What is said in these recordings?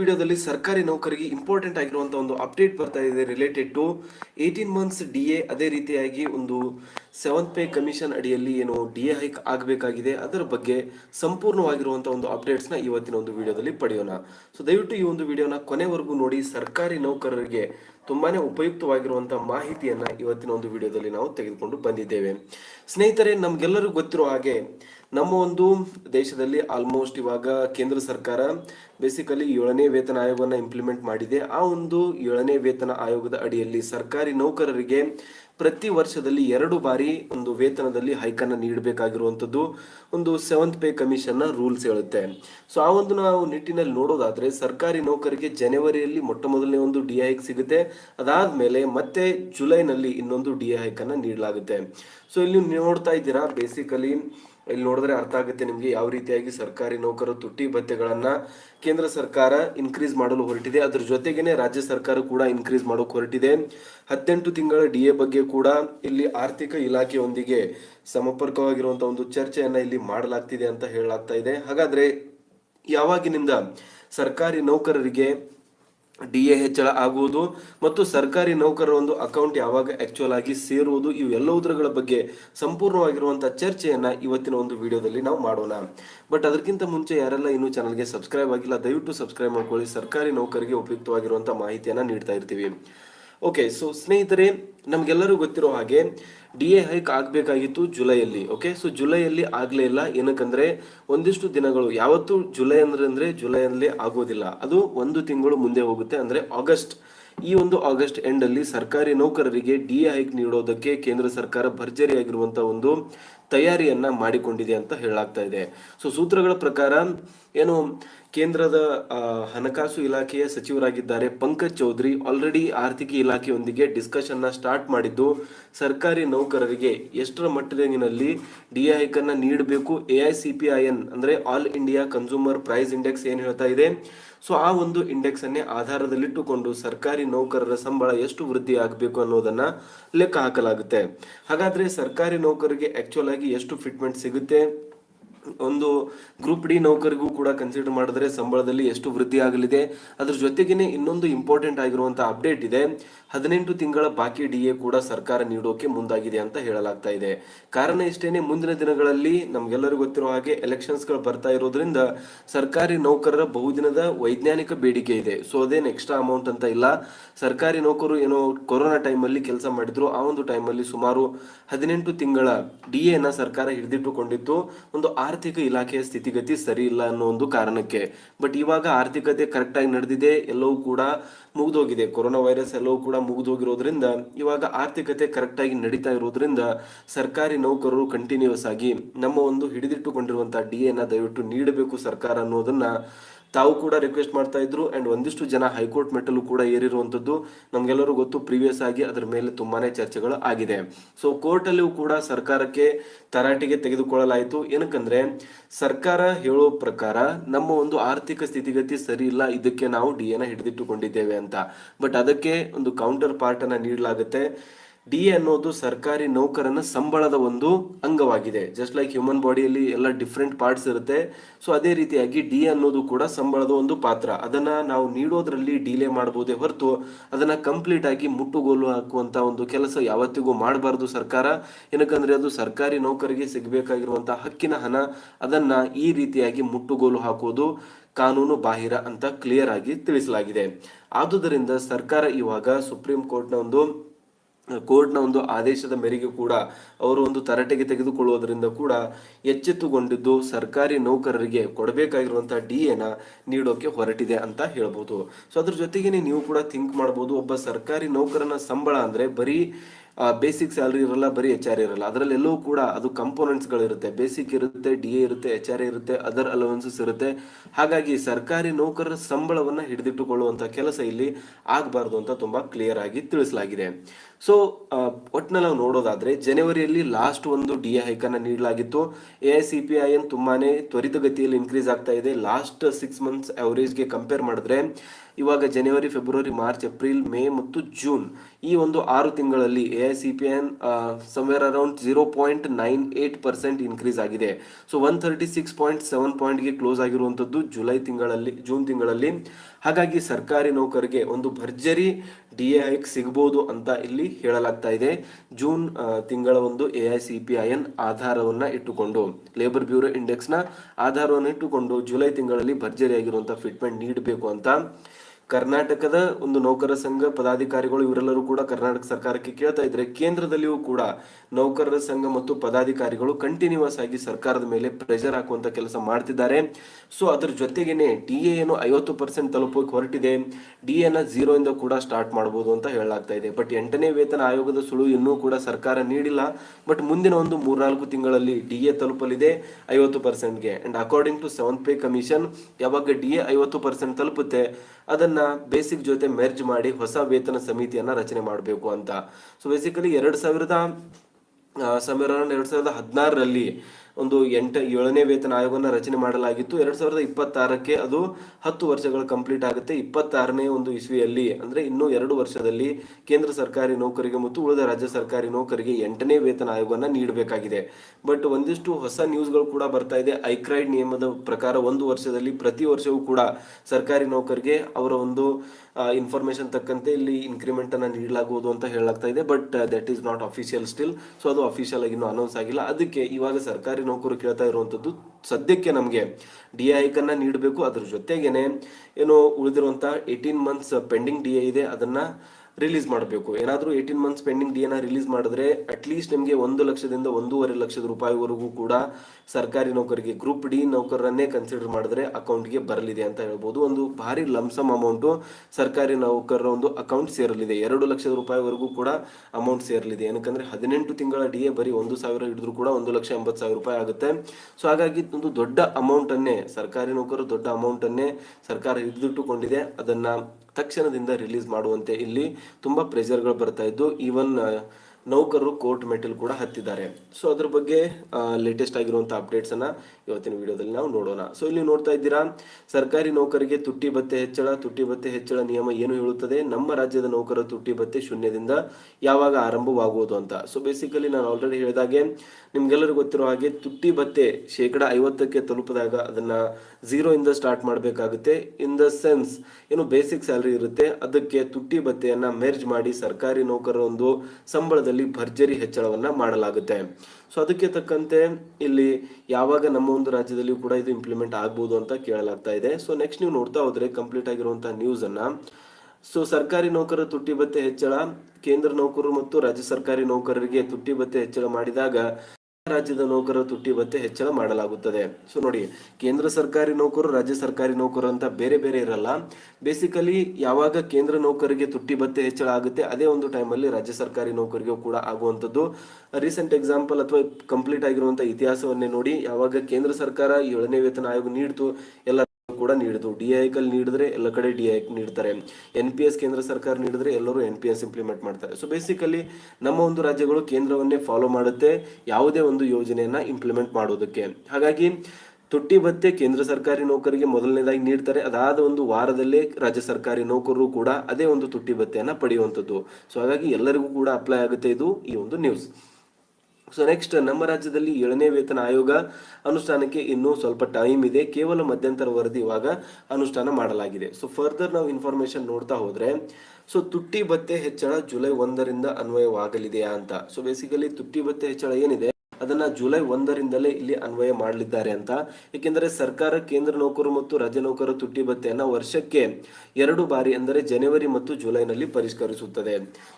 ವಿಡಿಯೋದಲ್ಲಿ ಸರ್ಕಾರಿ ನೌಕರಿಗೆ ಇಂಪಾರ್ಟೆಂಟ್ ಆಗಿರುವಂತ ಒಂದು ಅಪ್ಡೇಟ್ ಬರ್ತಾ ಇದೆ related to eighteen months D A ಅದೇ ರೀತಿಯಾಗಿ ಒಂದು ಸೆವೆಂತ್ ಪೇ ಕಮಿಷನ್ ಅಡಿಯಲ್ಲಿ ಏನು ಡಿ ಎ ಹೈಕ್ ಆಗಬೇಕಾಗಿದೆ, ಅದರ ಬಗ್ಗೆ ಸಂಪೂರ್ಣವಾಗಿರುವಂತಹ ಒಂದು ಅಪ್ಡೇಟ್ಸ್ನ ಇವತ್ತಿನ ಒಂದು ವಿಡಿಯೋದಲ್ಲಿ ಪಡೆಯೋಣ. ಸೊ ದಯವಿಟ್ಟು ಈ ಒಂದು ವಿಡಿಯೋನ ಕೊನೆವರೆಗೂ ನೋಡಿ, ಸರ್ಕಾರಿ ನೌಕರರಿಗೆ ತುಂಬಾನೇ ಉಪಯುಕ್ತವಾಗಿರುವಂತಹ ಮಾಹಿತಿಯನ್ನ ಇವತ್ತಿನ ಒಂದು ವಿಡಿಯೋದಲ್ಲಿ ನಾವು ತೆಗೆದುಕೊಂಡು ಬಂದಿದ್ದೇವೆ. ಸ್ನೇಹಿತರೆ ನಮ್ಗೆಲ್ಲರೂ ಗೊತ್ತಿರೋ ಹಾಗೆ ನಮ್ಮ ಒಂದು ದೇಶದಲ್ಲಿ ಆಲ್ಮೋಸ್ಟ್ ಇವಾಗ ಕೇಂದ್ರ ಸರ್ಕಾರ ಬೇಸಿಕಲಿ ಏಳನೇ ವೇತನ ಆಯೋಗವನ್ನು ಇಂಪ್ಲಿಮೆಂಟ್ ಮಾಡಿದೆ. ಆ ಒಂದು ಏಳನೇ ವೇತನ ಆಯೋಗದ ಅಡಿಯಲ್ಲಿ ಸರ್ಕಾರಿ ನೌಕರರಿಗೆ ಪ್ರತಿ ವರ್ಷದಲ್ಲಿ ಎರಡು ಬಾರಿ ಒಂದು ವೇತನದಲ್ಲಿ ಹೈಕನ್ನು ನೀಡಬೇಕಾಗಿರುವಂಥದ್ದು ಒಂದು ಸೆವೆಂತ್ ಪೇ ಕಮಿಷನ್ನ ರೂಲ್ಸ್ ಹೇಳುತ್ತೆ. ಸೊ ಆ ಒಂದು ನಾವು ನಿಟ್ಟಿನಲ್ಲಿ ನೋಡೋದಾದರೆ ಸರ್ಕಾರಿ ನೌಕರಿಗೆ ಜನವರಿಯಲ್ಲಿ ಮೊಟ್ಟ ಮೊದಲನೇ ಒಂದು ಡಿ ಹೈಕ್ ಸಿಗುತ್ತೆ. ಅದಾದ್ಮೇಲೆ ಮತ್ತೆ ಜುಲೈನಲ್ಲಿ ಇನ್ನೊಂದು ಡಿ ಹೈಕನ್ನು ನೀಡಲಾಗುತ್ತೆ. ಸೊ ಇಲ್ಲಿ ನೋಡ್ತಾ ಇದ್ದೀರಾ ಬೇಸಿಕಲಿ ಇಲ್ಲಿ ನೋಡಿದ್ರೆ ಅರ್ಥ ಆಗುತ್ತೆ ನಿಮಗೆ ಯಾವ ರೀತಿಯಾಗಿ ಸರ್ಕಾರಿ ನೌಕರರು ತುಟ್ಟಿ ಭತ್ಯೆಗಳನ್ನು ಕೇಂದ್ರ ಸರ್ಕಾರ ಇನ್ಕ್ರೀಸ್ ಮಾಡಲು ಹೊರಟಿದೆ. ಅದ್ರ ಜೊತೆಗೇನೆ ರಾಜ್ಯ ಸರ್ಕಾರ ಕೂಡ ಇನ್ಕ್ರೀಸ್ ಮಾಡೋಕೆ ಹೊರಟಿದೆ. ಹದಿನೆಂಟು ತಿಂಗಳ ಡಿ ಎ ಬಗ್ಗೆ ಕೂಡ ಇಲ್ಲಿ ಆರ್ಥಿಕ ಇಲಾಖೆಯೊಂದಿಗೆ ಸಮರ್ಪಕವಾಗಿರುವಂತಹ ಒಂದು ಚರ್ಚೆಯನ್ನ ಇಲ್ಲಿ ಮಾಡಲಾಗ್ತಿದೆ ಅಂತ ಹೇಳಲಾಗ್ತಾ ಇದೆ. ಹಾಗಾದ್ರೆ ಯಾವಾಗಿನಿಂದ ಸರ್ಕಾರಿ ನೌಕರರಿಗೆ ಡಿ ಎ ಹೆಚ್ಚಳ ಆಗುವುದು ಮತ್ತು ಸರ್ಕಾರಿ ನೌಕರರ ಒಂದು ಅಕೌಂಟ್ ಯಾವಾಗ ಆಕ್ಚುಯಲ್ ಆಗಿ ಸೇರುವುದು ಇವೆಲ್ಲವುದರ ಬಗ್ಗೆ ಸಂಪೂರ್ಣವಾಗಿರುವಂತಹ ಚರ್ಚೆಯನ್ನ ಇವತ್ತಿನ ಒಂದು ವಿಡಿಯೋದಲ್ಲಿ ನಾವು ಮಾಡೋಣ. ಬಟ್ ಅದಕ್ಕಿಂತ ಮುಂಚೆ ಯಾರೆಲ್ಲ ಇನ್ನೂ ಚಾನಲ್ಗೆ ಸಬ್ಸ್ಕ್ರೈಬ್ ಆಗಿಲ್ಲ, ದಯವಿಟ್ಟು ಸಬ್ಸ್ಕ್ರೈಬ್ ಮಾಡ್ಕೊಳ್ಳಿ. ಸರ್ಕಾರಿ ನೌಕರಿಗೆ ಉಪಯುಕ್ತವಾಗಿರುವಂತಹ ಮಾಹಿತಿಯನ್ನ ನೀಡ್ತಾ ಇರ್ತೀವಿ. ಓಕೆ ಸೊ ಸ್ನೇಹಿತರೆ ನಮಗೆಲ್ಲರೂ ಗೊತ್ತಿರೋ ಹಾಗೆ ಡಿ ಎ ಹೈಕ್ ಆಗಬೇಕಾಗಿತ್ತು ಜುಲೈಯಲ್ಲಿ ಓಕೆ ಸೊ ಜುಲೈಯಲ್ಲಿ ಆಗಲೇ ಇಲ್ಲ. ಏನಕ್ಕಂದ್ರೆ, ಒಂದಿಷ್ಟು ದಿನಗಳು, ಯಾವತ್ತು ಜುಲೈ ಅಂದ್ರೆ ಅಂದರೆ ಜುಲೈಯಲ್ಲಿ ಆಗೋದಿಲ್ಲ. ಅದು ಒಂದು ತಿಂಗಳು ಮುಂದೆ ಹೋಗುತ್ತೆ. ಅಂದ್ರೆ ಆಗಸ್ಟ್ ಈ ಒಂದು ಆಗಸ್ಟ್ ಎಂಡ್ ಅಲ್ಲಿ ಸರ್ಕಾರಿ ನೌಕರರಿಗೆ ಡಿ ಎ ಹೈಕ್ ನೀಡೋದಕ್ಕೆ ಕೇಂದ್ರ ಸರ್ಕಾರ ಭರ್ಜರಿಯಾಗಿರುವಂಥ ಒಂದು ತಯಾರಿಯನ್ನ ಮಾಡಿಕೊಂಡಿದೆ ಅಂತ ಹೇಳಲಾಗ್ತಾ ಇದೆ. ಸೊ ಸೂತ್ರಗಳ ಪ್ರಕಾರ ಏನು ಕೇಂದ್ರದ ಹಣಕಾಸು ಇಲಾಖೆಯ ಸಚಿವರಾಗಿದ್ದಾರೆ ಪಂಕಜ್ ಚೌಧರಿ ಆಲ್ರೆಡಿ ಆರ್ಥಿಕ ಇಲಾಖೆಯೊಂದಿಗೆ ಡಿಸ್ಕಷನ್ನ ಸ್ಟಾರ್ಟ್ ಮಾಡಿದ್ದು, ಸರ್ಕಾರಿ ನೌಕರರಿಗೆ ಎಷ್ಟರ ಮಟ್ಟದಲ್ಲಿ ಡಿ ಐ ನೀಡಬೇಕು? A I C P I N ಅಂದ್ರೆ all India consumer price index ಏನ್ ಹೇಳ್ತಾ ಇದೆ? ಸೊ ಆ ಒಂದು ಇಂಡೆಕ್ಸ್ ಅನ್ನೇ ಆಧಾರದಲ್ಲಿಟ್ಟುಕೊಂಡು ಸರ್ಕಾರಿ ನೌಕರರ ಸಂಬಳ ಎಷ್ಟು ವೃದ್ಧಿ ಆಗಬೇಕು ಅನ್ನೋದನ್ನ ಲೆಕ್ಕ ಹಾಕಲಾಗುತ್ತೆ. ಹಾಗಾದ್ರೆ ಸರ್ಕಾರಿ ನೌಕರರಿಗೆ ಆಕ್ಚುಲ್ ಎಷ್ಟು ಫಿಟ್ಮೆಂಟ್ ಸಿಗುತ್ತೆ? ಒಂದು ಗ್ರೂಪ್ ಡಿ ನೌಕರಿಗೂ ಕೂಡ ಕನ್ಸಿಡರ್ ಮಾಡಿದ್ರೆ ಸಂಬಳದಲ್ಲಿ ಎಷ್ಟು ವೃದ್ಧಿ ಆಗಲಿದೆ. ಅದ್ರ ಜೊತೆಗೇನೆ ಇನ್ನೊಂದು ಇಂಪಾರ್ಟೆಂಟ್ ಆಗಿರುವಂತಹ ಅಪ್ಡೇಟ್ ಇದೆ. ಹದಿನೆಂಟು ತಿಂಗಳ ಬಾಕಿ ಡಿ ಕೂಡ ಸರ್ಕಾರ ನೀಡೋಕೆ ಮುಂದಾಗಿದೆ ಅಂತ ಹೇಳಲಾಗ್ತಾ ಇದೆ. ಕಾರಣ ಇಷ್ಟೇನೆ, ಮುಂದಿನ ದಿನಗಳಲ್ಲಿ ನಮ್ಗೆಲ್ಲರಿಗೂ ಗೊತ್ತಿರೋ ಹಾಗೆ ಎಲೆಕ್ಷನ್ಸ್ಗಳು ಬರ್ತಾ ಇರೋದ್ರಿಂದ ಸರ್ಕಾರಿ ನೌಕರರ ಬಹುದಿನದ ವೈಜ್ಞಾನಿಕ ಬೇಡಿಕೆ ಇದೆ. ಸೊ ಅದೇನು ಎಕ್ಸ್ಟ್ರಾ ಅಮೌಂಟ್ ಅಂತ ಇಲ್ಲ. ಸರ್ಕಾರಿ ನೌಕರು ಏನೋ ಕೊರೋನಾ ಟೈಮಲ್ಲಿ ಕೆಲಸ ಮಾಡಿದ್ರು. ಆ ಒಂದು ಟೈಮಲ್ಲಿ ಸುಮಾರು ಹದಿನೆಂಟು ತಿಂಗಳ ಡಿ ಎನ ಸರ್ಕಾರ ಹಿಡಿದಿಟ್ಟುಕೊಂಡಿತ್ತು. ಒಂದು ಆರ್ಥಿಕ ಇಲಾಖೆಯ ಸ್ಥಿತಿಗತಿ ಸರಿ ಇಲ್ಲ ಅನ್ನೋ ಒಂದು ಕಾರಣಕ್ಕೆ. ಬಟ್ ಇವಾಗ ಆರ್ಥಿಕತೆ ಕರೆಕ್ಟಾಗಿ ನಡೆದಿದೆ, ಎಲ್ಲವೂ ಕೂಡ ಮುಗಿದೋಗಿದೆ. ಕೊರೋನಾ ವೈರಸ್ ಎಲ್ಲವೂ ಕೂಡ ಮುಗಿದೋಗಿರೋದ್ರಿಂದ, ಇವಾಗ ಆರ್ಥಿಕತೆ ಕರೆಕ್ಟಾಗಿ ನಡೀತಾ ಇರೋದ್ರಿಂದ ಸರ್ಕಾರಿ ನೌಕರರು ಕಂಟಿನ್ಯೂಸ್ ಆಗಿ ನಮ್ಮ ಒಂದು ಹಿಡಿದಿಟ್ಟುಕೊಂಡಿರುವಂತಹ ಡಿ ಎನ ದಯವಿಟ್ಟು ನೀಡಬೇಕು ಸರ್ಕಾರ ಅನ್ನೋದನ್ನ ತಾವು ಕೂಡ ರಿಕ್ವೆಸ್ಟ್ ಮಾಡ್ತಾ ಇದ್ರು ಅಂಡ್ ಒಂದಿಷ್ಟು ಜನ ಹೈಕೋರ್ಟ್ ಮೆಟ್ಟಲು ಕೂಡ ಏರಿರುವಂಥದ್ದು ನಮ್ಗೆಲ್ಲರೂ ಗೊತ್ತು ಪ್ರೀವಿಯಸ್ ಆಗಿ ಅದರ ಮೇಲೆ ತುಂಬಾನೇ ಚರ್ಚೆಗಳು ಆಗಿದೆ. ಸೊ ಕೋರ್ಟ್ ಅಲ್ಲಿಯೂ ಕೂಡ ಸರ್ಕಾರಕ್ಕೆ ತರಾಟೆಗೆ ತೆಗೆದುಕೊಳ್ಳಲಾಯಿತು. ಏನಕ್ಕಂದ್ರೆ, ಸರ್ಕಾರ ಹೇಳೋ ಪ್ರಕಾರ ನಮ್ಮ ಒಂದು ಆರ್ಥಿಕ ಸ್ಥಿತಿಗತಿ ಸರಿ ಇಲ್ಲ, ಇದಕ್ಕೆ ನಾವು ಡಿ ಎನ ಹಿಡಿದಿಟ್ಟುಕೊಂಡಿದ್ದೇವೆ ಅಂತ. ಬಟ್ ಅದಕ್ಕೆ ಒಂದು ಕೌಂಟರ್ ಪಾರ್ಟ್ ಅನ್ನ ನೀಡಲಾಗುತ್ತೆ. ಡಿ ಅನ್ನೋದು ಸರ್ಕಾರಿ ನೌಕರನ ಸಂಬಳದ ಒಂದು ಅಂಗವಾಗಿದೆ. ಜಸ್ಟ್ ಲೈಕ್ ಹ್ಯೂಮನ್ ಬಾಡಿಯಲ್ಲಿ ಎಲ್ಲ ಡಿಫ್ರೆಂಟ್ ಪಾರ್ಟ್ಸ್ ಇರುತ್ತೆ. ಸೊ ಅದೇ ರೀತಿಯಾಗಿ ಡಿ ಅನ್ನೋದು ಕೂಡ ಸಂಬಳದ ಒಂದು ಪಾತ್ರ. ಅದನ್ನ ನಾವು ನೀಡೋದ್ರಲ್ಲಿ ಡಿಲೇ ಮಾಡಬಹುದೇ ಹೊರತು ಅದನ್ನ ಕಂಪ್ಲೀಟ್ ಆಗಿ ಮುಟ್ಟುಗೋಲು ಹಾಕುವಂತ ಒಂದು ಕೆಲಸ ಯಾವತ್ತಿಗೂ ಮಾಡಬಾರದು ಸರ್ಕಾರ. ಏನಕ್ಕಂದರೆ ಅದು ಸರ್ಕಾರಿ ನೌಕರಿಗೆ ಸಿಗಬೇಕಾಗಿರುವಂಥ ಹಕ್ಕಿನ ಹಣ ಅದನ್ನ ಈ ರೀತಿಯಾಗಿ ಮುಟ್ಟುಗೋಲು ಹಾಕುವುದು ಕಾನೂನು ಬಾಹಿರ ಅಂತ ಕ್ಲಿಯರ್ ಆಗಿ ತಿಳಿಸಲಾಗಿದೆ. ಆದುದರಿಂದ ಸರ್ಕಾರ ಇವಾಗ ಸುಪ್ರೀಂ ಕೋರ್ಟ್ನ ಒಂದು ಕೋರ್ಟ್ನ ಒಂದು ಆದೇಶದ ಮೇರೆಗೆ ಕೂಡ ಅವರು ಒಂದು ತರಟೆಗೆ ತೆಗೆದುಕೊಳ್ಳುವುದರಿಂದ ಕೂಡ ಎಚ್ಚೆತ್ತುಕೊಂಡಿದ್ದು ಸರ್ಕಾರಿ ನೌಕರರಿಗೆ ಕೊಡಬೇಕಾಗಿರುವಂತಹ ಡಿ ಎನ ನೀಡೋಕೆ ಹೊರಟಿದೆ ಅಂತ ಹೇಳ್ಬೋದು. ಸೊ, ಅದ್ರ ಜೊತೆಗೆ ನೀವು ಕೂಡ ಥಿಂಕ್ ಮಾಡ್ಬೋದು, ಒಬ್ಬ ಸರ್ಕಾರಿ ನೌಕರನ ಸಂಬಳ ಅಂದ್ರೆ ಬರೀ ಬೇಸಿಕ್ ಸ್ಯಾಲ್ರಿ ಇರಲ್ಲ, ಬರೀ ಎಚ್ ಆರ್ ಇರಲ್ಲ. ಅದರಲ್ಲೆಲ್ಲವೂ ಕೂಡ ಅದು ಕಂಪೋನೆಂಟ್ಸ್ಗಳಿರುತ್ತೆ ಬೇಸಿಕ್ ಇರುತ್ತೆ ಡಿ ಎ ಇರುತ್ತೆ ಎಚ್ ಆರ್ ಇರುತ್ತೆ ಅದರ್ ಅಲವೆನ್ಸಸ್ ಇರುತ್ತೆ. ಹಾಗಾಗಿ ಸರ್ಕಾರಿ ನೌಕರರ ಸಂಬಳವನ್ನ ಹಿಡಿದಿಟ್ಟುಕೊಳ್ಳುವಂತ ಕೆಲಸ ಇಲ್ಲಿ ಆಗಬಾರ್ದು ಅಂತ ತುಂಬಾ ಕ್ಲಿಯರ್ ಆಗಿ ತಿಳಿಸಲಾಗಿದೆ. ಸೊ ಒಟ್ಟಿನಲ್ಲಿ ನಾವು ನೋಡೋದಾದ್ರೆ ಜನವರಿಯಲ್ಲಿ ಲಾಸ್ಟ್ ಒಂದು ಡಿ ಎ ಹೈಕನ್ನ ನೀಡಲಾಗಿತ್ತು. A I C P I N ತುಂಬಾನೇ ತ್ವರಿತಗತಿಯಲ್ಲಿ ಇನ್ಕ್ರೀಸ್ ಆಗ್ತಾ ಇದೆ. ಲಾಸ್ಟ್ ಸಿಕ್ಸ್ ಮಂತ್ಸ್ ಅವರೇಜ್ಗೆ ಕಂಪೇರ್ ಮಾಡಿದ್ರೆ ಇವಾಗ January, February, March, April, May ಮತ್ತು ಜೂನ್ ಈ ಒಂದು ಆರು ತಿಂಗಳಲ್ಲಿ A I C P N somewhere around zero point nine eight percent increase ಆಗಿದೆ. So one thirty six point seven ಪಾಯಿಂಟ್ಗೆ close ಆಗಿರುವಂಥದ್ದು ಜುಲೈ ತಿಂಗಳಲ್ಲಿ, ಜೂನ್ ತಿಂಗಳಲ್ಲಿ. ಹಾಗಾಗಿ ಸರ್ಕಾರಿ ನೌಕರಿಗೆ ಒಂದು ಭರ್ಜರಿ ಡಿ ಎ ಹೈಕ್ ಸಿಗಬಹುದು ಅಂತ ಇಲ್ಲಿ ಹೇಳಲಾಗ್ತಾ ಇದೆ. ಜೂನ್ ತಿಂಗಳ ಒಂದು A I C P I N ಆಧಾರವನ್ನ ಇಟ್ಟುಕೊಂಡು ಲೇಬರ್ ಬ್ಯೂರೋ ಇಂಡೆಕ್ಸ್ನ ಆಧಾರವನ್ನು ಇಟ್ಟುಕೊಂಡು ಜುಲೈ ತಿಂಗಳಲ್ಲಿ ಭರ್ಜರಿಯಾಗಿರುವಂತಹ ಫಿಟ್ಮೆಂಟ್ ನೀಡಬೇಕು ಅಂತ. ಕರ್ನಾಟಕದ ಒಂದು ನೌಕರ ಸಂಘ ಪದಾಧಿಕಾರಿಗಳು ಇವರೆಲ್ಲರೂ ಕೂಡ ಕರ್ನಾಟಕ ಸರ್ಕಾರಕ್ಕೆ ಕೇಳ್ತಾ ಇದ್ರೆ ಕೇಂದ್ರದಲ್ಲಿಯೂ ಕೂಡ ನೌಕರರ ಸಂಘ ಮತ್ತು ಪದಾಧಿಕಾರಿಗಳು ಕಂಟಿನ್ಯೂಸ್ ಆಗಿ ಸರ್ಕಾರದ ಮೇಲೆ ಪ್ರೆಷರ್ ಹಾಕುವಂತ ಕೆಲಸ ಮಾಡ್ತಿದ್ದಾರೆ. ಸೊ ಅದ್ರ ಜೊತೆಗೇನೆ ಡಿ ಎ ಏನು ಐವತ್ತು ಪರ್ಸೆಂಟ್ ತಲುಪೋಕೆ ಹೊರಟಿದೆ. ಡಿ ಎನ ಜೀರೋ ಇಂದ ಕೂಡ ಸ್ಟಾರ್ಟ್ ಮಾಡಬಹುದು ಅಂತ ಹೇಳಲಾಗ್ತಾ ಇದೆ. ಬಟ್ ಎಂಟನೇ ವೇತನ ಆಯೋಗದ ಸುಳು ಇನ್ನೂ ಕೂಡ ಸರ್ಕಾರ ನೀಡಿಲ್ಲ. ಬಟ್ ಮುಂದಿನ ಒಂದು ಮೂರ್ನಾಲ್ಕು ತಿಂಗಳಲ್ಲಿ ಡಿ ಎ ತಲುಪಲಿದೆ ಐವತ್ತು ಪರ್ಸೆಂಟ್ಗೆ and according to seventh pay commission ಯಾವಾಗ ಡಿ ಎ ಐವತ್ತು ಪರ್ಸೆಂಟ್ ತಲುಪುತ್ತೆ? ಅದನ್ನ ಬೇಸಿಕ್ ಜೊತೆ ಮೆರ್ಜ್ ಮಾಡಿ ಹೊಸ ವೇತನ ಸಮಿತಿಯನ್ನ ರಚನೆ ಮಾಡಬೇಕು ಅಂತ. ಸೊ ಬೇಸಿಕಲಿ ಎರಡ್ ಸಾವಿರದ ಸಮೀರನ್ ಎರಡ್ ಸಾವಿರದ ಹದಿನಾರರಲ್ಲಿ ಒಂದು ಎಂಟ, ಏಳನೇ ವೇತನ ಆಯೋಗವನ್ನು ರಚನೆ ಮಾಡಲಾಗಿತ್ತು. ಎರಡ್ ಸಾವಿರದ ಇಪ್ಪತ್ತಾರಕ್ಕೆ ಅದು ಹತ್ತು ವರ್ಷಗಳು ಕಂಪ್ಲೀಟ್ ಆಗುತ್ತೆ. ಇಪ್ಪತ್ತಾರನೇ ಒಂದು ಇಸ್ವಿಯಲ್ಲಿ, ಅಂದ್ರೆ ಇನ್ನೂ ಎರಡು ವರ್ಷದಲ್ಲಿ ಕೇಂದ್ರ ಸರ್ಕಾರಿ ನೌಕರಿಗೆ ಮತ್ತು ಉಳಿದ ರಾಜ್ಯ ಸರ್ಕಾರಿ ನೌಕರಿಗೆ ಎಂಟನೇ ವೇತನ ಆಯೋಗವನ್ನು ನೀಡಬೇಕಾಗಿದೆ. ಬಟ್ ಒಂದಿಷ್ಟು ಹೊಸ ನ್ಯೂಸ್ಗಳು ಕೂಡ ಬರ್ತಾ ಇದೆ. ಐಕ್ರೈಡ್ ನಿಯಮದ ಪ್ರಕಾರ ಒಂದು ವರ್ಷದಲ್ಲಿ ಪ್ರತಿ ವರ್ಷವೂ ಕೂಡ ಸರ್ಕಾರಿ ನೌಕರಿಗೆ ಅವರ ಒಂದು ಇನ್ಫಾರ್ಮೇಶನ್ ತಕ್ಕಂತೆ ಇಲ್ಲಿ ಇನ್ಕ್ರಿಮೆಂಟ್ ಅನ್ನ ನೀಡಲಾಗುವುದು ಅಂತ ಹೇಳಲಾಗ್ತಾ ಇದೆ but that is not official still so ಅದು ಅಫಿಷಿಯಲ್ ಆಗಿ ಇನ್ನೂ ಅನೌನ್ಸ್ ಆಗಿಲ್ಲ. ಅದಕ್ಕೆ ಇವಾಗ ಸರ್ಕಾರಿ ನೌಕರು ಕೇಳ್ತಾ ಇರುವಂತದ್ದು ಸದ್ಯಕ್ಕೆ ನಮಗೆ ಡಿ ಅನ್ನ ನೀಡಬೇಕು. ಅದ್ರ ಜೊತೆಗೇನೆ, ಏನು ಉಳಿದಿರುವಂತ eighteen months pending D I ಇದೆ. ಅದನ್ನ ರಿಲೀಸ್ ಮಾಡಬೇಕು. ಏನಾದರೂ ಏಯ್ಟೀನ್ ಮಂತ್ಸ್ ಪೆಂಡಿಂಗ್ ಡಿ ಎನ ರಿಲೀಸ್ ಮಾಡಿದ್ರೆ ಅಟ್ಲೀಸ್ಟ್ ನಿಮಗೆ ಒಂದು ಲಕ್ಷದಿಂದ ಒಂದೂವರೆ ಲಕ್ಷದ ರೂಪಾಯಿವರೆಗೂ ಕೂಡ ಸರ್ಕಾರಿ ನೌಕರಿಗೆ ಗ್ರೂಪ್ ಡಿ ನೌಕರರನ್ನೇ ಕನ್ಸಿಡರ್ ಮಾಡಿದ್ರೆ ಅಕೌಂಟ್ಗೆ ಬರಲಿದೆ ಅಂತ ಹೇಳ್ಬೋದು. ಒಂದು ಭಾರಿ ಲಂಸಮ್ ಅಮೌಂಟು ಸರ್ಕಾರಿ ನೌಕರರ ಒಂದು ಅಕೌಂಟ್ ಸೇರಲಿದೆ. ಎರಡು ಲಕ್ಷದ ರೂಪಾಯಿವರೆಗೂ ಕೂಡ ಅಮೌಂಟ್ ಸೇರಲಿದೆ. ಏನಕ್ಕಂದ್ರೆ ಹದಿನೆಂಟು ತಿಂಗಳ ಡಿ ಎ ಬರೀ ಒಂದು ಸಾವಿರ ಹಿಡಿದ್ರು ಕೂಡ ಒಂದು ಲಕ್ಷ ಎಂಬತ್ತು ಸಾವಿರ ರೂಪಾಯಿ ಆಗುತ್ತೆ. ಸೊ ಹಾಗಾಗಿ ಒಂದು ದೊಡ್ಡ ಅಮೌಂಟನ್ನೇ ಸರ್ಕಾರಿ ನೌಕರರು ದೊಡ್ಡ ಅಮೌಂಟನ್ನೇ ಸರ್ಕಾರ ಹಿಡಿದಿಟ್ಟುಕೊಂಡಿದೆ. ಅದನ್ನ ತಕ್ಷಣದಿಂದ ರಿಲೀಸ್ ಮಾಡುವಂತೆ ಇಲ್ಲಿ ತುಂಬಾ ಪ್ರೆಷರ್ಗಳು ಬರ್ತಾ ಇದ್ದು ಈವನ್ ನೌಕರರು ಕೋರ್ಟ್ ಮೆಟಲ್ ಕೂಡ ಹತ್ತಿದ್ದಾರೆ. ಸೊ ಅದ್ರ ಬಗ್ಗೆ ಲೇಟೆಸ್ಟ್ ಅಪ್ಡೇಟ್ಸ್ ಅನ್ನ ಇವತ್ತಿನ ವಿಡಿಯೋದಲ್ಲಿ ನಾವು ನೋಡೋಣ. ಸೊ ಇಲ್ಲಿ ನೋಡ್ತಾ ಇದ್ದೀರಾ, ಸರ್ಕಾರಿ ನೌಕರಿಗೆ ತುಟ್ಟಿ ಭತ್ತೆ ಹೆಚ್ಚಳ, ತುಟ್ಟಿ ಭತ್ತೆ ಹೆಚ್ಚಳ ನಿಯಮ ಏನು ಹೇಳುತ್ತದೆ? ನಮ್ಮ ರಾಜ್ಯದ ನೌಕರರ ತುಟ್ಟಿ ಭತ್ತೆ ಶೂನ್ಯದಿಂದ ಯಾವಾಗ ಆರಂಭವಾಗುವುದು ಅಂತ. ಸೊ ಬೇಸಿಕಲಿ ನಾನು ಆಲ್ರೆಡಿ ಹೇಳಿದಾಗೆ ನಿಮ್ಗೆಲ್ಲರಿಗೂ ಗೊತ್ತಿರೋ ಹಾಗೆ ತುಟ್ಟಿ ಭತ್ತೆ ಶೇಕಡ ಐವತ್ತಕ್ಕೆ ತಲುಪಿದಾಗ ಅದನ್ನ ಝೀರೋ ಇಂದ ಸ್ಟಾರ್ಟ್ ಮಾಡಬೇಕಾಗುತ್ತೆ. ಇನ್ ದ ಸೆನ್ಸ್ ಏನು ಬೇಸಿಕ್ ಸ್ಯಾಲ್ರಿ ಇರುತ್ತೆ, ಅದಕ್ಕೆ ತುಟ್ಟಿ ಭತ್ತೆಯನ್ನು ಮೆರ್ಜ್ ಮಾಡಿ ಸರ್ಕಾರಿ ನೌಕರರ ಒಂದು ಸಂಬಳದಲ್ಲಿ ಭರ್ಜರಿ ಹೆಚ್ಚಳವನ್ನ ಮಾಡಲಾಗುತ್ತೆ. ಸೊ ಅದಕ್ಕೆ ತಕ್ಕಂತೆ ಇಲ್ಲಿ ಯಾವಾಗ ನಮ್ಮ ಒಂದು ರಾಜ್ಯದಲ್ಲಿಯೂ ಕೂಡ ಇದು ಇಂಪ್ಲಿಮೆಂಟ್ ಆಗ್ಬೋದು ಅಂತ ಕೇಳಲಾಗ್ತಾ ಇದೆ. ಸೊ ನೆಕ್ಸ್ಟ್ ನೀವು ನೋಡ್ತಾ ಹೋದ್ರೆ ಕಂಪ್ಲೀಟ್ ಆಗಿರುವಂತಹ ನ್ಯೂಸ್ ಅನ್ನ. ಸೊ ಸರ್ಕಾರಿ ನೌಕರರ ತುಟ್ಟಿ ಭತ್ತೆ ಹೆಚ್ಚಳ, ಕೇಂದ್ರ ನೌಕರರು ಮತ್ತು ರಾಜ್ಯ ಸರ್ಕಾರಿ ನೌಕರರಿಗೆ ತುಟ್ಟಿ ಭತ್ತೆ ಹೆಚ್ಚಳ ಮಾಡಿದಾಗ ರಾಜ್ಯದ ನೌಕರರ ತುಟ್ಟಿ ಭತ್ತೆ ಹೆಚ್ಚಳ ಮಾಡಲಾಗುತ್ತದೆ. ಸೊ ನೋಡಿ, ಕೇಂದ್ರ ಸರ್ಕಾರಿ ನೌಕರು, ರಾಜ್ಯ ಸರ್ಕಾರಿ ನೌಕರು ಅಂತ ಬೇರೆ ಬೇರೆ ಇರಲ್ಲ. ಬೇಸಿಕಲಿ ಯಾವಾಗ ಕೇಂದ್ರ ನೌಕರಿಗೆ ತುಟ್ಟಿ ಭತ್ತೆ ಹೆಚ್ಚಳ ಆಗುತ್ತೆ, ಅದೇ ಒಂದು ಟೈಮಲ್ಲಿ ರಾಜ್ಯ ಸರ್ಕಾರಿ ನೌಕರಿಗೂ ಕೂಡ ಆಗುವಂಥದ್ದು. ರೀಸೆಂಟ್ ಎಕ್ಸಾಂಪಲ್ ಅಥವಾ ಕಂಪ್ಲೀಟ್ ಆಗಿರುವಂತಹ ಇತಿಹಾಸವನ್ನೇ ನೋಡಿ, ಯಾವಾಗ ಕೇಂದ್ರ ಸರ್ಕಾರ ಏಳನೇ ವೇತನ ಆಯೋಗ ನೀಡಿತು, ಎಲ್ಲ ಕೂಡ ನೀಡಿತು ಡಿ ಐಕಲ್ ನೀಡಿದ್ರೆ ಎಲ್ಲ ಕಡೆ ಡಿ ಐ ನೀಡ್ತಾರೆ. ಎನ್ ಪಿ ಎಸ್ ಕೇಂದ್ರ ಸರ್ಕಾರ ನೀಡಿದ್ರೆ ಎಲ್ಲರೂ ಎನ್ ಪಿ ಎಸ್ ಇಂಪ್ಲಿಮೆಂಟ್ ಮಾಡ್ತಾರೆ. ಸೊ ಬೇಸಿಕಲಿ ನಮ್ಮ ಒಂದು ರಾಜ್ಯಗಳು ಕೇಂದ್ರವನ್ನೇ ಫಾಲೋ ಮಾಡುತ್ತೆ, ಯಾವುದೇ ಒಂದು ಯೋಜನೆಯನ್ನ ಇಂಪ್ಲಿಮೆಂಟ್ ಮಾಡೋದಕ್ಕೆ. ಹಾಗಾಗಿ ತುಟ್ಟಿ ಭತ್ತೆ ಕೇಂದ್ರ ಸರ್ಕಾರಿ ನೌಕರಿಗೆ ಮೊದಲನೇದಾಗಿ ನೀಡ್ತಾರೆ. ಅದಾದ ಒಂದು ವಾರದಲ್ಲೇ ರಾಜ್ಯ ಸರ್ಕಾರಿ ನೌಕರರು ಕೂಡ ಅದೇ ಒಂದು ತುಟ್ಟಿ ಭತ್ತೆಯನ್ನು ಪಡೆಯುವಂಥದ್ದು. ಸೊ ಹಾಗಾಗಿ ಎಲ್ಲರಿಗೂ ಕೂಡ ಅಪ್ಲೈ ಆಗುತ್ತೆ ಇದು ಈ ಒಂದು ನ್ಯೂಸ್ ಸೊ ನೆಕ್ಸ್ಟ್ ನಮ್ಮ ರಾಜ್ಯದಲ್ಲಿ ಏಳನೇ ವೇತನ ಆಯೋಗ ಅನುಷ್ಠಾನಕ್ಕೆ ಇನ್ನೂ ಸ್ವಲ್ಪ ಟೈಮ್ ಇದೆ. ಕೇವಲ ಮಧ್ಯಂತರ ವರದಿ ಇವಾಗ ಅನುಷ್ಠಾನ ಮಾಡಲಾಗಿದೆ. ಸೊ ಫರ್ದರ್ ನಾವು ಇನ್ಫಾರ್ಮೇಶನ್ ನೋಡ್ತಾ ಹೋದ್ರೆ ಸೊ ತುಟ್ಟಿ ಭತ್ತೆ ಹೆಚ್ಚಳ ಜುಲೈ ಒಂದರಿಂದ ಅನ್ವಯವಾಗಲಿದೆಯಾ ಅಂತ. ಸೊ ಬೇಸಿಕಲಿ ತುಟ್ಟಿ ಭತ್ತೆ ಹೆಚ್ಚಳ ಏನಿದೆ? ಅದನ್ನ ಜುಲೈ ಒಂದರಿಂದಲೇ ಇಲ್ಲಿ ಅನ್ವಯ ಮಾಡಲಿದ್ದಾರೆ ಅಂತ. ಏಕೆಂದರೆ ಸರ್ಕಾರ, ಕೇಂದ್ರ ನೌಕರು ಮತ್ತು ರಾಜ್ಯ ನೌಕರ ತುಟ್ಟಿ ಭತ್ಯೆಯನ್ನ ವರ್ಷಕ್ಕೆ ಎರಡು ಬಾರಿ ಅಂದರೆ ಜನವರಿ ಮತ್ತು ಜುಲೈನಲ್ಲಿ ಪರಿಷ್ಕರಿಸುತ್ತದೆ.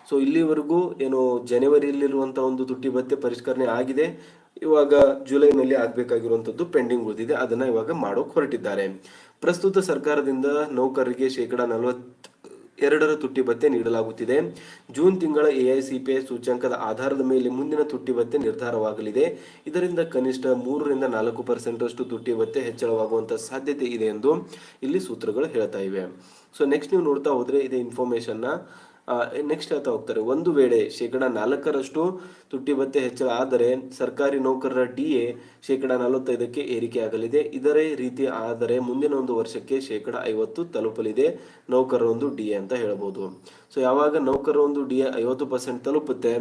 ಸೊ ಇಲ್ಲಿವರೆಗೂ ಏನು ಜನವರಿಯಲ್ಲಿರುವಂತಹ ಒಂದು ತುಟ್ಟಿ ಭತ್ಯೆ ಪರಿಷ್ಕರಣೆ ಆಗಿದೆ. ಇವಾಗ ಜುಲೈನಲ್ಲಿ ಆಗ್ಬೇಕಾಗಿರುವಂತದ್ದು ಪೆಂಡಿಂಗ್ ಉಳಿದಿದೆ. ಅದನ್ನ ಇವಾಗ ಮಾಡೋಕ್ ಹೊರಟಿದ್ದಾರೆ. ಪ್ರಸ್ತುತ ಸರ್ಕಾರದಿಂದ ನೌಕರರಿಗೆ ಶೇಕಡ ನಲವತ್ ಎರಡರ ತುಟ್ಟಿ ಭತ್ಯೆ ನೀಡಲಾಗುತ್ತಿದೆ. ಜೂನ್ ತಿಂಗಳ ಎಐಸಿಪಿಐ ಸೂಚ್ಯಂಕದ ಆಧಾರದ ಮೇಲೆ ಮುಂದಿನ ತುಟ್ಟಿ ಭತ್ಯೆ ನಿರ್ಧಾರವಾಗಲಿದೆ. ಇದರಿಂದ ಕನಿಷ್ಠ ಮೂರರಿಂದ ನಾಲ್ಕು ಪರ್ಸೆಂಟ್ ಅಷ್ಟು ತುಟ್ಟಿ ಭತ್ಯೆ ಹೆಚ್ಚಳವಾಗುವಂತಹ ಸಾಧ್ಯತೆ ಇದೆ ಎಂದು ಇಲ್ಲಿ ಸೂತ್ರಗಳು ಹೇಳ್ತಾ ಇವೆ. ಸೊ ನೆಕ್ಸ್ಟ್ ನೀವು ನೋಡ್ತಾ ಹೋದ್ರೆ ಇದೇ ಇನ್ಫಾರ್ಮೇಶನ್ನ ನೆಕ್ಸ್ಟ್ ಹೇಳ್ತಾ ಹೋಗ್ತಾರೆ. ಒಂದು ವೇಳೆ ಶೇಕಡ ನಾಲ್ಕರಷ್ಟು ತುಟ್ಟಿ ಭತ್ಯೆ ಹೆಚ್ಚಳ ಆದರೆ ಸರ್ಕಾರಿ ನೌಕರರ ಡಿ ಎ ಶೇಕಡ ನಲವತ್ತೈದಕ್ಕೆ ಏರಿಕೆ ಆಗಲಿದೆ. ಇದರೇ ರೀತಿ ಆದರೆ ಮುಂದಿನ ಒಂದು ವರ್ಷಕ್ಕೆ ಶೇಕಡ ಐವತ್ತು ತಲುಪಲಿದೆ ನೌಕರರ ಒಂದು ಡಿ ಎ ಅಂತ ಹೇಳ್ಬೋದು. ಸೊ ಯಾವಾಗ ನೌಕರರ ಒಂದು ಡಿ ಎ ಐವತ್ತು ಪರ್ಸೆಂಟ್ ತಲುಪುತ್ತೆ?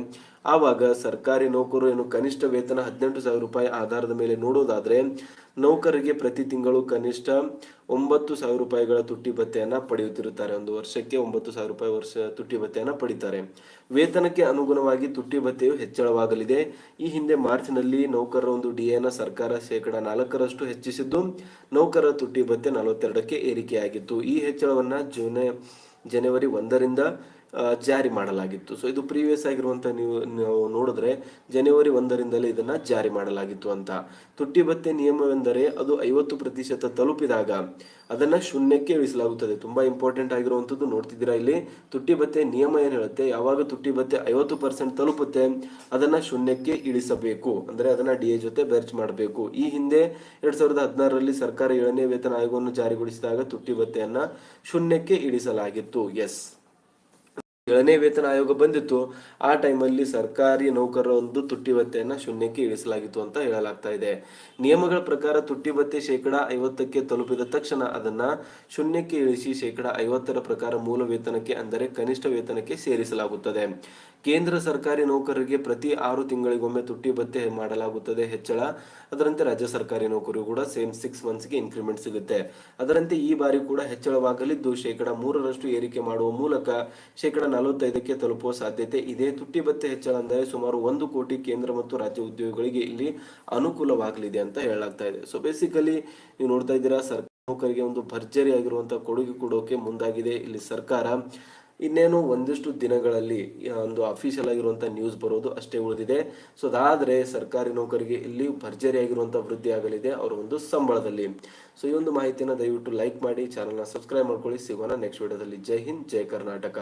ಆವಾಗ ಸರ್ಕಾರಿ ನೌಕರರು ಏನು ಕನಿಷ್ಠ ವೇತನ ಹದಿನೆಂಟು ಸಾವಿರ ರೂಪಾಯಿ ಆಧಾರದ ಮೇಲೆ ನೋಡೋದಾದ್ರೆ ನೌಕರರಿಗೆ ಪ್ರತಿ ತಿಂಗಳು ಕನಿಷ್ಠ ಒಂಬತ್ತು ಸಾವಿರ ರೂಪಾಯಿಗಳ ತುಟ್ಟಿ ಭತ್ಯೆಯನ್ನ ಪಡೆಯುತ್ತಿರುತ್ತಾರೆ. ಒಂದು ವರ್ಷಕ್ಕೆ ಒಂಬತ್ತು ಸಾವಿರ ರೂಪಾಯಿ ವರ್ಷ ತುಟ್ಟಿ ಭತ್ಯೆಯನ್ನ ಪಡಿತಾರೆ. ವೇತನಕ್ಕೆ ಅನುಗುಣವಾಗಿ ತುಟ್ಟಿ ಭತ್ತೆಯು ಹೆಚ್ಚಳವಾಗಲಿದೆ. ಈ ಹಿಂದೆ ಮಾರ್ಚ್ನಲ್ಲಿ ನೌಕರರ ಒಂದು ಡಿಎನ ಸರ್ಕಾರ ಶೇಕಡ ನಾಲ್ಕರಷ್ಟು ಹೆಚ್ಚಿಸಿದ್ದು, ನೌಕರರ ತುಟ್ಟಿ ಭತ್ಯೆ ನಲವತ್ತೆರಡಕ್ಕೆ ಏರಿಕೆಯಾಗಿತ್ತು. ಈ ಹೆಚ್ಚಳವನ್ನ ಜೂನ್, ಜನವರಿ ಒಂದರಿಂದ ಜಾರಿ ಮಾಡಲಾಗಿತ್ತು. ಸೊ ಇದು ಪ್ರೀವಿಯಸ್ ಆಗಿರುವಂಥ ನೀವು, ನಾವು ನೋಡಿದ್ರೆ ಜನವರಿ ಒಂದರಿಂದಲೇ ಇದನ್ನ ಜಾರಿ ಮಾಡಲಾಗಿತ್ತು ಅಂತ. ತುಟ್ಟಿ ಭತ್ಯೆ ನಿಯಮವೆಂದರೆ ಅದು ಐವತ್ತು ಪ್ರತಿಶತ ತಲುಪಿದಾಗ ಅದನ್ನ ಶೂನ್ಯಕ್ಕೆ ಇಳಿಸಲಾಗುತ್ತದೆ. ತುಂಬಾ ಇಂಪಾರ್ಟೆಂಟ್ ಆಗಿರುವಂಥದ್ದು ನೋಡ್ತಿದ್ದೀರಾ ಇಲ್ಲಿ. ತುಟ್ಟಿ ಭತ್ಯೆ ನಿಯಮ ಏನು ಹೇಳುತ್ತೆ? ಯಾವಾಗ ತುಟ್ಟಿ ಭತ್ಯೆ ಐವತ್ತು ಪರ್ಸೆಂಟ್ ತಲುಪುತ್ತೆ, ಅದನ್ನ ಶೂನ್ಯಕ್ಕೆ ಇಳಿಸಬೇಕು. ಅಂದ್ರೆ ಅದನ್ನ ಡಿ ಎ ಜೊತೆ ಬೆರ್ಚ್ ಮಾಡಬೇಕು. ಈ ಹಿಂದೆ ಎರಡು ಸಾವಿರದ ಹದಿನಾರರಲ್ಲಿ ಸರ್ಕಾರ ಏಳನೇ ವೇತನ ಆಯೋಗವನ್ನು ಜಾರಿಗೊಳಿಸಿದಾಗ ತುಟ್ಟಿ ಭತ್ಯೆಯನ್ನ ಶೂನ್ಯಕ್ಕೆ ಇಳಿಸಲಾಗಿತ್ತು. ಎಸ್ ಏಳನೇ ವೇತನ ಆಯೋಗ ಬಂದಿತ್ತು. ಆ ಟೈಮಲ್ಲಿ ಸರ್ಕಾರಿ ನೌಕರರ ಒಂದು ತುಟ್ಟಿ ಭತ್ಯೆಯನ್ನು ಶೂನ್ಯಕ್ಕೆ ಇಳಿಸಲಾಗಿತ್ತು ಅಂತ ಹೇಳಲಾಗ್ತಾ ಇದೆ. ನಿಯಮಗಳ ಪ್ರಕಾರ ತುಟ್ಟಿ ಭತ್ಯೆ ಶೇಕಡ ಐವತ್ತಕ್ಕೆ ತಲುಪಿದ ತಕ್ಷಣ ಅದನ್ನ ಶೂನ್ಯಕ್ಕೆ ಇಳಿಸಿ ಶೇಕಡ ಐವತ್ತರ ಪ್ರಕಾರ ಮೂಲ ವೇತನಕ್ಕೆ ಅಂದರೆ ಕನಿಷ್ಠ ವೇತನಕ್ಕೆ ಸೇರಿಸಲಾಗುತ್ತದೆ. ಕೇಂದ್ರ ಸರ್ಕಾರಿ ನೌಕರರಿಗೆ ಪ್ರತಿ ಆರು ತಿಂಗಳಿಗೊಮ್ಮೆ ತುಟ್ಟಿ ಭತ್ಯೆ ಮಾಡಲಾಗುತ್ತದೆ ಹೆಚ್ಚಳ. ಅದರಂತೆ ರಾಜ್ಯ ಸರ್ಕಾರಿ ನೌಕರರು ಕೂಡ ಸೇಮ್ ಸಿಕ್ಸ್ ಮಂತ್ಸ್ಗೆ ಇನ್ಕ್ರಿಮೆಂಟ್ ಸಿಗುತ್ತೆ. ಅದರಂತೆ ಈ ಬಾರಿ ಕೂಡ ಹೆಚ್ಚಳವಾಗಲಿದ್ದು ಶೇಕಡ ಮೂರರಷ್ಟು ಏರಿಕೆ ಮಾಡುವ ಮೂಲಕ ಶೇಕಡ ನಲವತ್ತೈದಕ್ಕೆ ತಲುಪುವ ಸಾಧ್ಯತೆ ಇದೆ. ತುಟ್ಟಿ ಭತ್ಯೆ ಹೆಚ್ಚಳ ಅಂದರೆ ಸುಮಾರು ಒಂದು ಕೋಟಿ ಕೇಂದ್ರ ಮತ್ತು ರಾಜ್ಯ ಉದ್ಯೋಗಿಗಳಿಗೆ ಇಲ್ಲಿ ಅನುಕೂಲವಾಗಲಿದೆ ಅಂತ ಹೇಳಲಾಗ್ತಾ ಇದೆ. ಸೊ ಬೇಸಿಕಲಿ ನೀವು ನೋಡ್ತಾ ಇದ್ದೀರಾ, ಸರ್ಕಾರ ನೌಕರಿಗೆ ಒಂದು ಭರ್ಜರಿ ಆಗಿರುವಂತಹ ಕೊಡುಗೆ ಕೊಡೋಕೆ ಮುಂದಾಗಿದೆ. ಇಲ್ಲಿ ಸರ್ಕಾರ ಇನ್ನೇನು ಒಂದಿಷ್ಟು ದಿನಗಳಲ್ಲಿ ಒಂದು ಅಫಿಷಿಯಲ್ ಆಗಿರುವಂತಹ ನ್ಯೂಸ್ ಬರೋದು ಅಷ್ಟೇ ಉಳಿದಿದೆ. ಸೊ ಅದಾದ್ರೆ ಸರ್ಕಾರಿ ನೌಕರಿಗೆ ಇಲ್ಲಿ ಭರ್ಜರಿ ಆಗಿರುವಂತ ವೃದ್ಧಿ ಆಗಲಿದೆ ಅವರ ಒಂದು ಸಂಬಳದಲ್ಲಿ. ಸೊ ಈ ಒಂದು ಮಾಹಿತಿಯನ್ನು ದಯವಿಟ್ಟು ಲೈಕ್ ಮಾಡಿ ಚಾನಲ್ನ ಸಬ್ಸ್ಕ್ರೈಬ್ ಮಾಡ್ಕೊಳ್ಳಿ. ಸಿಗೋಣ ನೆಕ್ಸ್ಟ್ ವಿಡಿಯೋದಲ್ಲಿ ಜೈ ಹಿಂದ್, ಜೈ ಕರ್ನಾಟಕ.